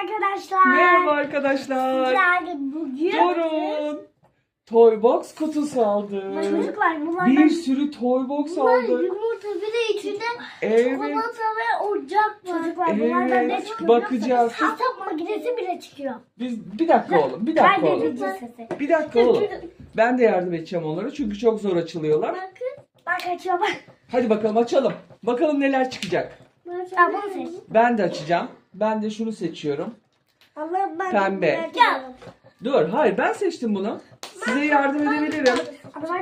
Arkadaşlar. Merhaba arkadaşlar. Bugün. Durun. Toy box kutusu aldı. Çocuklar bunlar Bir sürü toy box bunlar aldı. yumurta bir de içinde Evet. çikolata ve oyuncak var. Çocuklar bunlardan ne Evet. çıkıyor? Bakacağız. Hesap makinesi bile çıkıyor. Biz bir dakika oğlum. Bir dakika oğlum. Kaydedeceğiz sesi. Bir dakika oğlum. Ben de yardım edeceğim onlara çünkü çok zor açılıyorlar. Bakın. Bak açıyor bak. Hadi bakalım açalım. Bakalım neler çıkacak. Bunu seç. Ben de açacağım. Ben de şunu seçiyorum. Allah'ım ben. Pembe. Ya. Dur, hayır ben seçtim bunu. Size yardım edebilirim. Ama.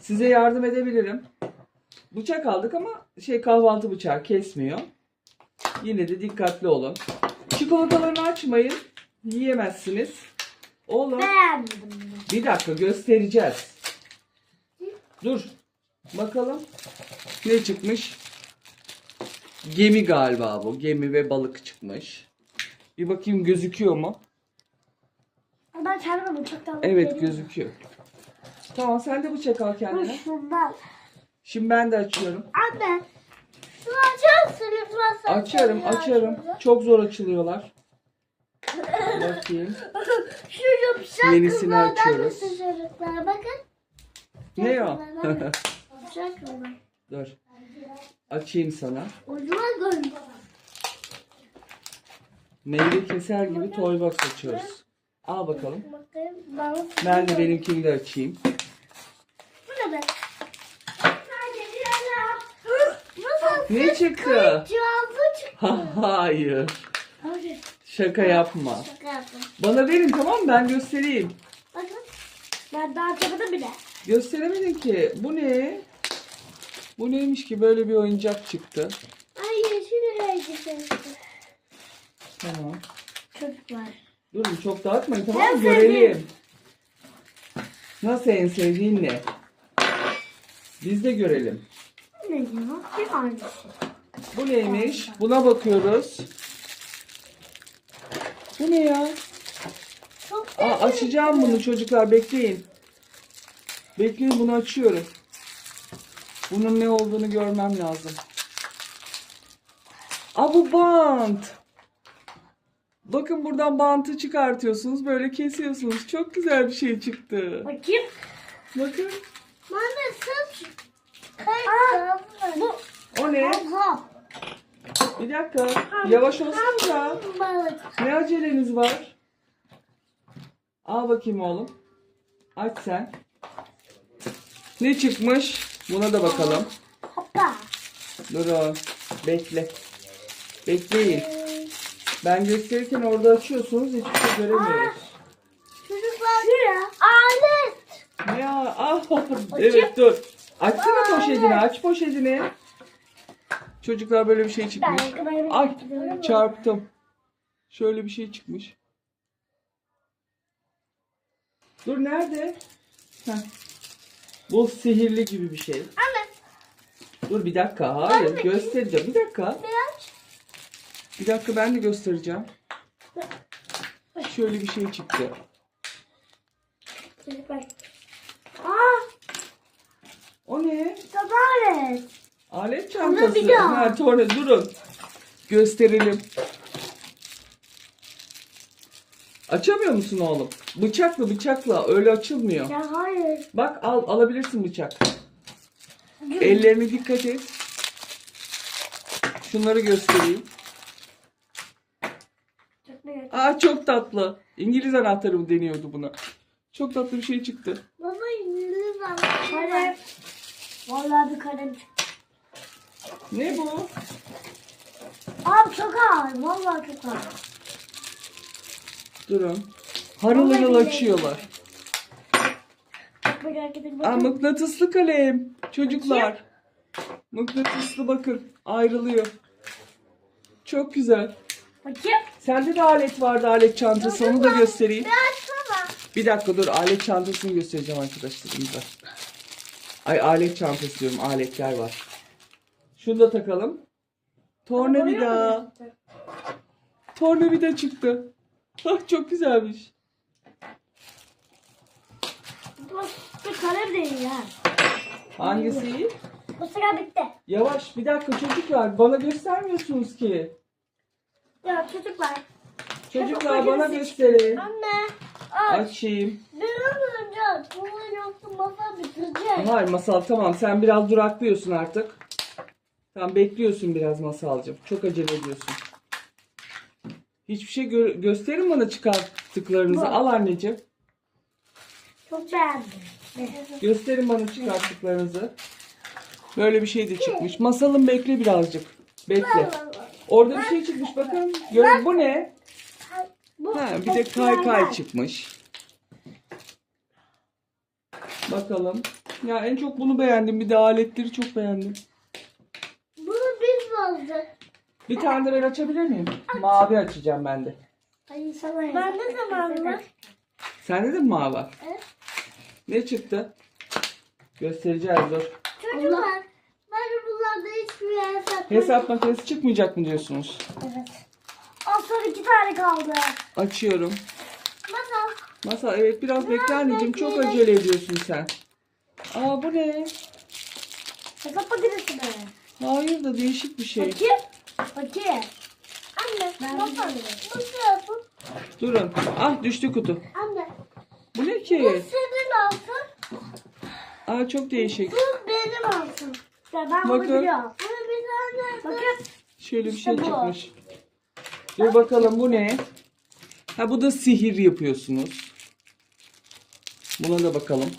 Size yardım edebilirim. Bıçak aldık ama şey kahvaltı bıçağı kesmiyor. Yine de dikkatli olun. Çikolatalarını açmayın. Yiyemezsiniz. Oğlum Beğenmedim bunu. bir dakika göstereceğiz. Dur. Bakalım. Ne çıkmış? Gemi galiba bu. Gemi ve balık çıkmış. Bir bakayım gözüküyor mu? Ben kendime bıçaktan Evet gözüküyor. Tamam sen de bıçak al kendine. şundan. Şimdi ben de açıyorum. Anne. Şunu açar mısın lütfen? Açarım, açarım. aç. Çok zor açılıyorlar. Bakayım. Şu yapışan Yenisini kızlardan açıyoruz. mısın çocuklar? Bakın. Ne o? Yapışan kızlar. Dur. Açayım sana. Meyve keser gibi toy box açıyoruz. Al bakalım. Ben de benimkini de açayım. Bu ne be? Nasıl? Ne çıktı? Hayır. Şaka yapma. Şaka yaptım. Bana verin tamam mı? Ben göstereyim. Bakın. Ben daha açamadım bile. Gösteremedin ki. Bu ne? Bu neymiş ki? Böyle bir oyuncak çıktı. Ay yeşil rengi seçti. Tamam. Çocuklar. Durun çok dağıtmayın tamam mı? Görelim. Nasıl en sevdiğin ne? Biz de görelim. Bu ne ya? Bir aynısı. Bu neymiş? Buna bakıyoruz. Bu ne ya? Çok Aa, açacağım bunu çocuklar bekleyin. Bekleyin bunu açıyorum. Bunun ne olduğunu görmem lazım. Aa bu bant. Bakın buradan bantı çıkartıyorsunuz. Böyle kesiyorsunuz. Çok güzel bir şey çıktı. Bakayım. Bakın. Bana sırf bu O ne? Aha. Bir dakika. Yavaş olsanıza. Ne aceleniz var? Al bakayım oğlum. Aç sen. Ne çıkmış? Buna da bakalım. Hoppa. Durun. Bekle. Bekleyin. Ben gösterirken orada açıyorsunuz. Hiçbir şey göremiyoruz. Çocuklar. Şuraya. Alet. Ne ya? Ah, evet dur. Açsana poşetini. Aç poşetini. Çocuklar böyle bir şey çıkmış. Ay çarptım. Şöyle bir şey çıkmış. Dur nerede? Heh. Bu sihirli gibi bir şey. Anne. Dur bir dakika. Hayır göstereceğim. Bir dakika. Biraz. Bir dakika ben de göstereceğim. Şöyle bir şey çıktı. Aa. O ne? Tabaret. Alet çantası. bir daha. Ha, torna durun. Gösterelim. Açamıyor musun oğlum? Bıçakla bıçakla öyle açılmıyor. Ya hayır. Bak al alabilirsin bıçak. Ellerine dikkat et. Şunları göstereyim. Aa çok tatlı. İngiliz anahtarı mı deniyordu buna? Çok tatlı bir şey çıktı. Baba İngiliz var. Kalem. Vallahi bir kalem çıktı. Ne bu? Abi çok ağır. Vallahi çok ağır. Durun. Harıl harıl açıyorlar. Edin. Aa Bakın. mıknatıslı kalem. Çocuklar. Mıknatıslı bakın. Ayrılıyor. Çok güzel. Bakayım. Sende de alet vardı alet çantası. Onu da göstereyim. Bir dakika dur alet çantasını göstereceğim arkadaşlarımıza. Ay alet çantası diyorum aletler var. Şunu da takalım. Tornavida. Tornavida çıktı. Ah çok güzelmiş. Bu, bu kalem değil ya. Hangisi iyi? Bu sıra bitti. Yavaş bir dakika çocuklar bana göstermiyorsunuz ki. Ya çocuklar. Çocuklar bana gösterin. Anne. Aç. Açayım. Bir an önce bunu yoksa masa bitirecek. Hayır masal tamam sen biraz duraklıyorsun artık. Tamam bekliyorsun biraz masalcığım. Çok acele ediyorsun. Hiçbir şey gö- gösterin bana çıkarttıklarınızı. Bu. Al anneciğim. Çok beğendim. Gösterin bana çıkarttıklarınızı. Böyle bir şey de çıkmış. Masalım bekle birazcık. Bekle. Orada bir şey çıkmış bakın. Gör, bu ne? Ha, bir de kay kay çıkmış. Bakalım. Ya en çok bunu beğendim. Bir de aletleri çok beğendim. Bunu biz aldık. Bir tane de ben açabilir miyim? Mavi açacağım ben de. Hayır sana Ben ne zaman var? Sende de mi mavi var? Evet. Ne çıktı? Göstereceğiz dur. Çocuklar. Ben bunlarda hiçbir yer satmadım. Hesap makinesi çıkmayacak mı diyorsunuz? Evet. Az sonra iki tane kaldı. Açıyorum. Masal. Masal evet biraz bekle anneciğim. Çok bekleyelim. acele ediyorsun sen. Aa bu ne? Hesap makinesi mi? Hayır da değişik bir şey. Bakayım. Bakayım. Anne. Durun. Ah düştü kutu. Anne. Bu ne Bu ki? senin altın. Aa çok değişik. Bu benim altın. Ya ben bunu Bakın. biliyorum. Bunu bir tane. Bakın. Şöyle bir İşte şey bu. çıkmış. Dur bakalım bu ne? Ha bu da sihir yapıyorsunuz. Buna da bakalım.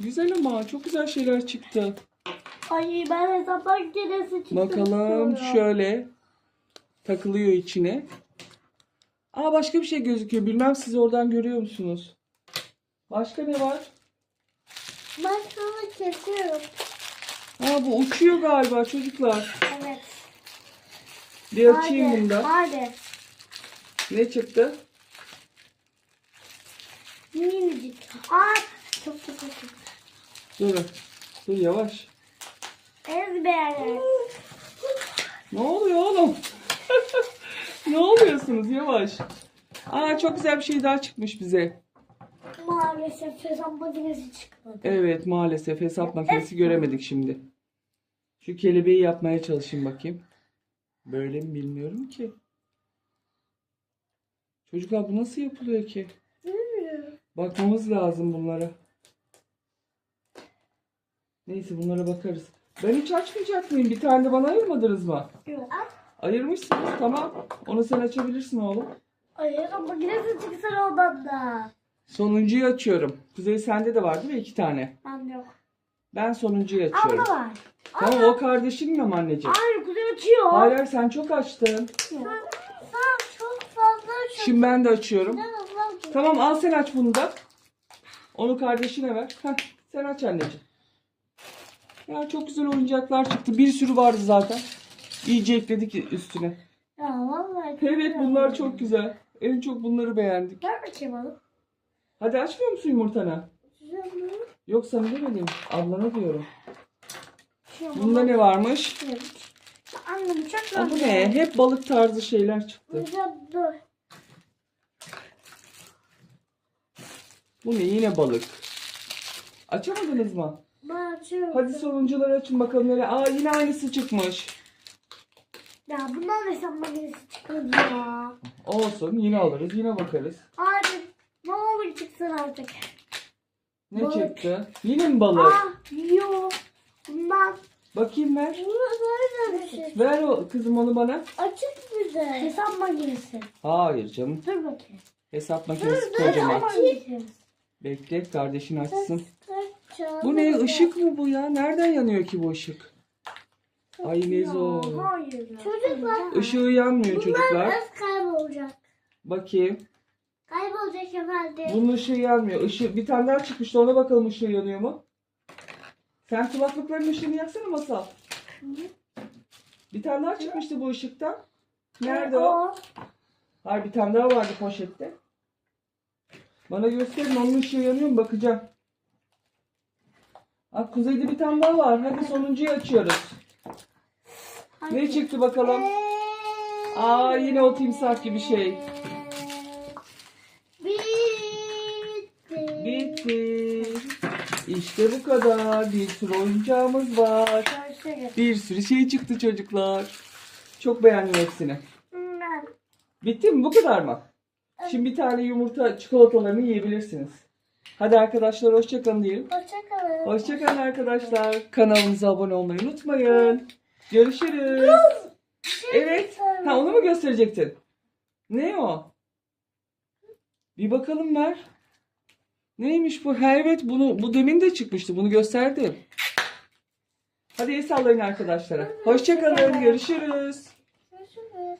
Güzel ama çok güzel şeyler çıktı. Ay ben hesap makinesi çıktı. Bakalım şöyle takılıyor içine. Aa başka bir şey gözüküyor. Bilmem siz oradan görüyor musunuz? Başka ne var? Ben sana kesiyorum. Aa bu uçuyor galiba çocuklar. Evet. Bir açayım bunu da. Hadi. Ne çıktı? Minicik. Aa çok çok çok. Durun. Dur yavaş. Ezber. Ne oluyor oğlum? ne oluyorsunuz yavaş. Aa çok güzel bir şey daha çıkmış bize. Maalesef hesap makinesi çıkmadı. Evet maalesef hesap makinesi göremedik şimdi. Şu kelebeği yapmaya çalışayım bakayım. Böyle mi bilmiyorum ki. Çocuklar bu nasıl yapılıyor ki? Bilmiyorum. Bakmamız lazım bunlara. Neyse bunlara bakarız. Ben hiç açmayacak mıyım? Bir tane de bana ayırmadınız mı? Yok. Ayırmışsınız tamam. Onu sen açabilirsin oğlum. Ay hesap makinesi çıksana odamda. Sonuncuyu açıyorum. Kuzey sende de var değil mi? İki tane. Ben yok. Ben sonuncuyu açıyorum. burada var. Tamam o kardeşin mi anneciğim? Hayır kuzey açıyor. Hayır hayır, sen çok açtın. Sen, sen çok fazla şu. Şimdi ben de açıyorum. Ben Allah'ım. Tamam al sen aç bunu da. Onu kardeşine ver. Heh, sen aç anneciğim. Ya çok güzel oyuncaklar çıktı. Bir sürü vardı zaten. İyice ekledik üstüne. Ya vallahi. çok Evet güzel. bunlar çok güzel. En çok bunları beğendik. Ver bakayım oğlum. Hadi açmıyor musun yumurtanı? Yok sana demedim. Ablana diyorum. Şu Bunda ne varmış? Anne bıçak Aa, bu ne? Hep balık tarzı şeyler çıktı. Dur. Bu ne? Yine balık. Açamadınız mı? Ben açıyorum. Hadi sonuncuları açın bakalım nereye. Aa yine aynısı çıkmış. Ya bundan da hesap makinesi çıkmadı ya. Olsun yine alırız yine bakarız. Abi ne olur çıksın artık. Ne Balık. çıktı? Yine mi balık? Ah yok. Bundan. Bakayım ver. Bunu böyle bir şey. Ver o kızım onu bana. Açık bize. Hesap makinesi. Hayır canım. Dur bakayım. Hesap Dur makinesi dur. kocaman. Açayım. Bekle kardeşin açsın. Bu ne? Işık mı bu ya? Nereden yanıyor ki bu ışık? Ay ne zor. Hayır. Çocuklar. Işığı yanmıyor çocuklar. Bunlar az kaybolacak. Bakayım. Kaybolacak efendim. Bunun ışığı yanmıyor. Işığı, bir tane daha çıkmıştı. Ona bakalım ışığı yanıyor mu? Sen kulaklıkların ışığını yaksana masal. Bir tane daha çıkmıştı bu ışıktan. Nerede o? Hayır bir tane daha vardı poşette. Bana gösterin onun ışığı yanıyor mu bakacağım. Aa, kuzeyde bir tane daha var. Hadi sonuncuyu açıyoruz. Ne çıktı bakalım? Aa yine o timsah gibi şey. Bitti. Bitti. İşte bu kadar. Bir sürü oyuncağımız var. Bir sürü şey çıktı çocuklar. Çok beğendim hepsini. Bitti mi? Bu kadar mı? Şimdi bir tane yumurta çikolatalarını yiyebilirsiniz. Hadi arkadaşlar hoşçakalın diyelim. Hoşçakalın. Hoşçakalın arkadaşlar. Kanalımıza abone olmayı unutmayın. Görüşürüz. Evet. Ha onu mu gösterecektin? Ne o? Bir bakalım ver. Neymiş bu? Ha evet bunu bu demin de çıkmıştı. Bunu gösterdim. Hadi el sallayın arkadaşlara. Hoşçakalın. Görüşürüz. Görüşürüz.